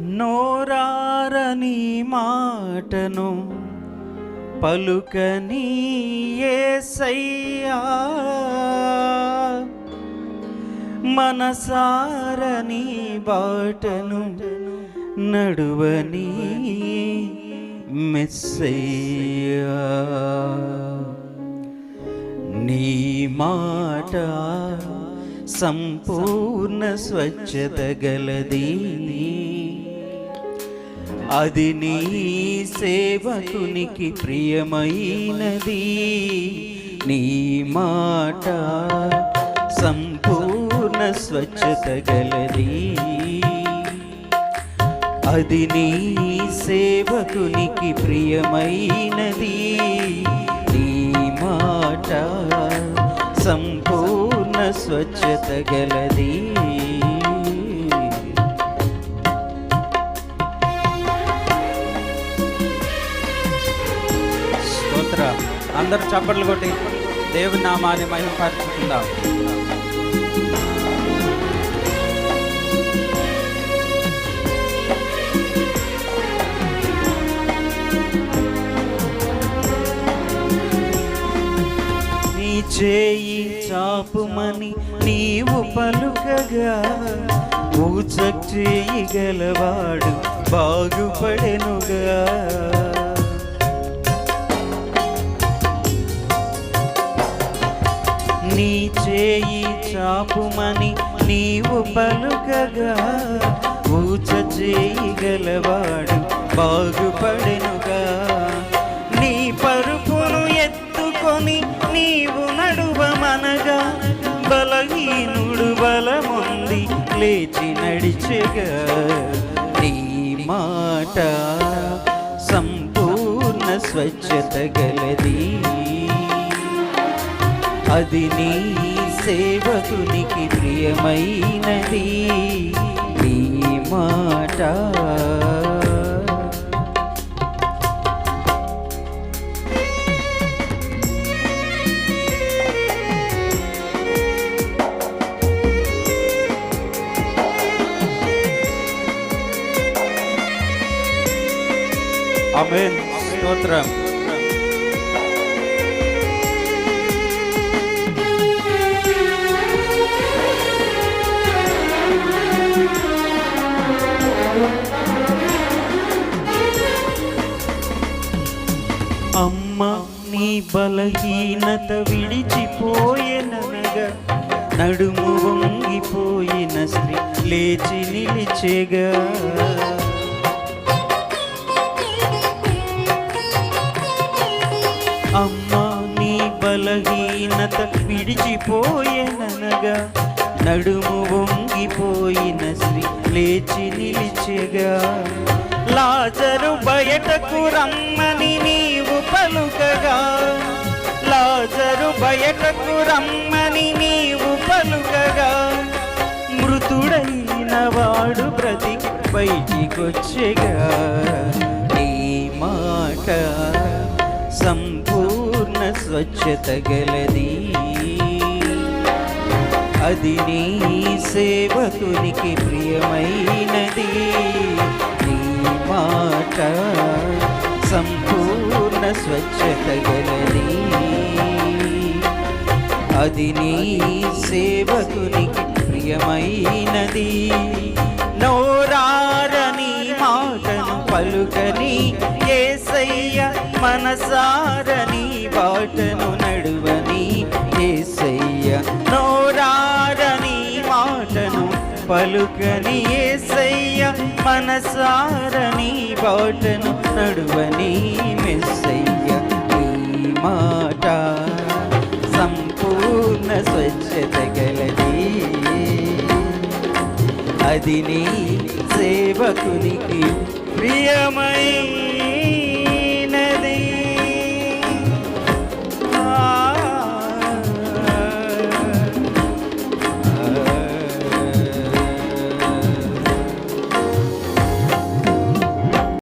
నోరారని మాటను పలుకని యేసయ్యా మనసారని బాటను నడువని మెస్సయ్యా. నీ మాట సంపూర్ణ స్వచ్ఛత గలది. అది నీ సేవకునికి ప్రియమైనది. నీ మాట సంపూర్ణ స్వచ్ఛత గలది. అది నీ సేవకునికి ప్రియమైనది. నీ మాట సంపూర్ణ స్వచ్ఛత గలది. స్తోత్ర అందరూ చప్పట్లు కొట్టి దేవుని నామాన్ని మహిమపరుచుకుందాం. నీ చేయి చాపుమని నీవు పలుకగా చేయి చేయగలవాడు బాగుపడెనుగా. నీ చేయి చాపుమని నీవు పలుకగా ఊచ చేయగలవాడు బాగుపడెనుగా. నీ పరుపును ఎత్తుకొని నీవు నడువమనగా బలహీనుడు బలముంది లేచి నడిచెగా. నీ మాట సంపూర్ణ స్వచ్ఛత గలది. అది నీ సేవకునికి ప్రియమైనది నీ మాట ఆమేన్ స్తోత్రం అమ్మ నీ బలహీనత విడిచిపోయేననగా నడుము వంగిపోయిన స్త్రీ లేచి నిలిచేగా. అమ్మ నీ బలహీనత విడిచిపోయేననగా నడుము వంగిపోయిన స్త్రీ లేచి నిలిచేగా. లాజరు బయటకు రమ్మని నీవు పలుకగా. లాజరు బయటకు రమ్మని నీవు పలుకగా. మృతుడైన వాడు ప్రతి బయటికొచ్చెగా. నీ మాట సంపూర్ణ స్వచ్ఛత గలది. అది నీ సేవకునికి ప్రియమై స్వచ్ఛత గలది అది నీ సేవకునికి ప్రియమైనది. నోరారని మాటను పలుకని ఏసయ్య మనసారని బాటను నడువ పలుకని ఏసయ్య మనసారని బాటను నడువని మెస్సయ్య ఈ మాట సంపూర్ణ స్వచ్ఛత గలది. అది నీ సేవకునికి ప్రియమై